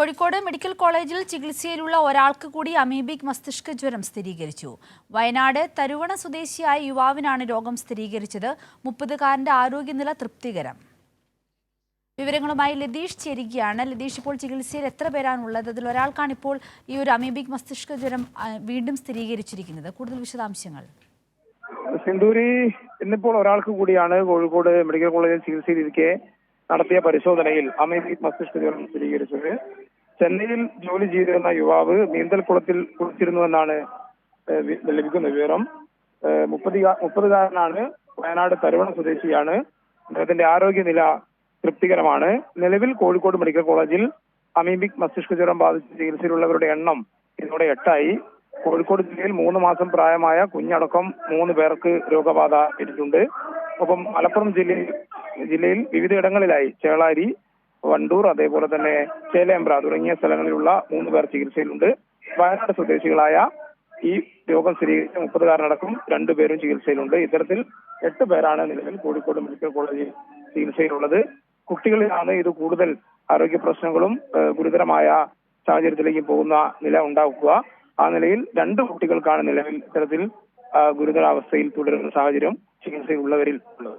Kozhikode medical കോളേജിൽ ചികിത്സയിലുള്ള ഒരാൾക്ക് കൂടി അമീബിക് മസ്തിഷ്ക ജ്വരം സ്ഥിരീകരിച്ചു. വയനാട് തരുവണ സ്വദേശിയായ യുവാവിനാണ് രോഗം സ്ഥിരീകരിച്ചത്. മുപ്പതുകാരന്റെ ആരോഗ്യനില തൃപ്തികരം. വിവരങ്ങളുമായി ലതീഷ് ചേരുകയാണ്. ലതീഷ് ഇപ്പോൾ ചികിത്സയിൽ എത്ര പേരാണുള്ളത്? അതിൽ ഒരാൾക്കാണ് ഇപ്പോൾ ഈ ഒരു അമീബിക് മസ്തിഷ്ക ജ്വരം വീണ്ടും സ്ഥിരീകരിച്ചിരിക്കുന്നത്. കൂടുതൽ വിശദാംശങ്ങൾ. സിന്ദൂരി ഇന്നിപ്പോൾ ഒരാൾക്ക് കൂടിയാണ് കോഴിക്കോട് മെഡിക്കൽ കോളേജിൽ ചികിത്സയിലിരിക്കെ നടത്തിയ പരിശോധനയിൽ അമീബിക് മസ്തിഷ്ക ജ്വരം സ്ഥിരീകരിച്ചത്. ചെന്നൈയിൽ ജോലി ചെയ്തിരുന്ന യുവാവ് നീന്തൽക്കുളത്തിൽ കുളിച്ചിരുന്നുവെന്നാണ് ഏഹ്, വി- ലഭിക്കുന്ന വിവരം. മുപ്പത് മുപ്പതുകാ മുപ്പതുകാരനാണ് വയനാട് തരുവണ സ്വദേശിയാണ്. അദ്ദേഹത്തിന്റെ ആരോഗ്യനില തൃപ്തികരമാണ്. നിലവിൽ കോഴിക്കോട് മെഡിക്കൽ കോളേജിൽ അമീബിക് മസ്തിഷ്ക ജ്വരം ബാധിച്ച് ചികിത്സയിലുള്ളവരുടെ എണ്ണം ഇതോടെ എട്ടായി. കോഴിക്കോട് ജില്ലയിൽ മൂന്ന് മാസം പ്രായമായ കുഞ്ഞടക്കം മൂന്ന് പേർക്ക് രോഗബാധ ഏറ്റിട്ടുണ്ട്. ഒപ്പം മലപ്പുറം ജില്ലയിൽ ജില്ലയിൽ വിവിധയിടങ്ങളിലായി ചേളാരി വണ്ടൂർ അതേപോലെ തന്നെ ചേലേമ്പ്ര തുടങ്ങിയ സ്ഥലങ്ങളിലുള്ള മൂന്ന് പേർ ചികിത്സയിലുണ്ട്. വയനാട് സ്വദേശികളായ ഈ രോഗം സ്ഥിരീകരിച്ച മുപ്പതുകാരനടക്കം രണ്ടുപേരും ചികിത്സയിലുണ്ട്. ഇത്തരത്തിൽ എട്ട് പേരാണ് നിലവിൽ കോഴിക്കോട് മെഡിക്കൽ കോളേജിൽ ചികിത്സയിലുള്ളത്. കുട്ടികളിലാണ് ഇത് കൂടുതൽ ആരോഗ്യ പ്രശ്നങ്ങളും ഗുരുതരമായ സാഹചര്യത്തിലേക്ക് പോകുന്ന നില ഉണ്ടാക്കുക ആ നിലയിൽ രണ്ട് കുട്ടികൾക്കാണ് നിലവിൽ ഇത്തരത്തിൽ ഗുരുതരാവസ്ഥയിൽ തുടരുന്ന സാഹചര്യം ചികിത്സയിലുള്ളവരിൽ ഉള്ളത്.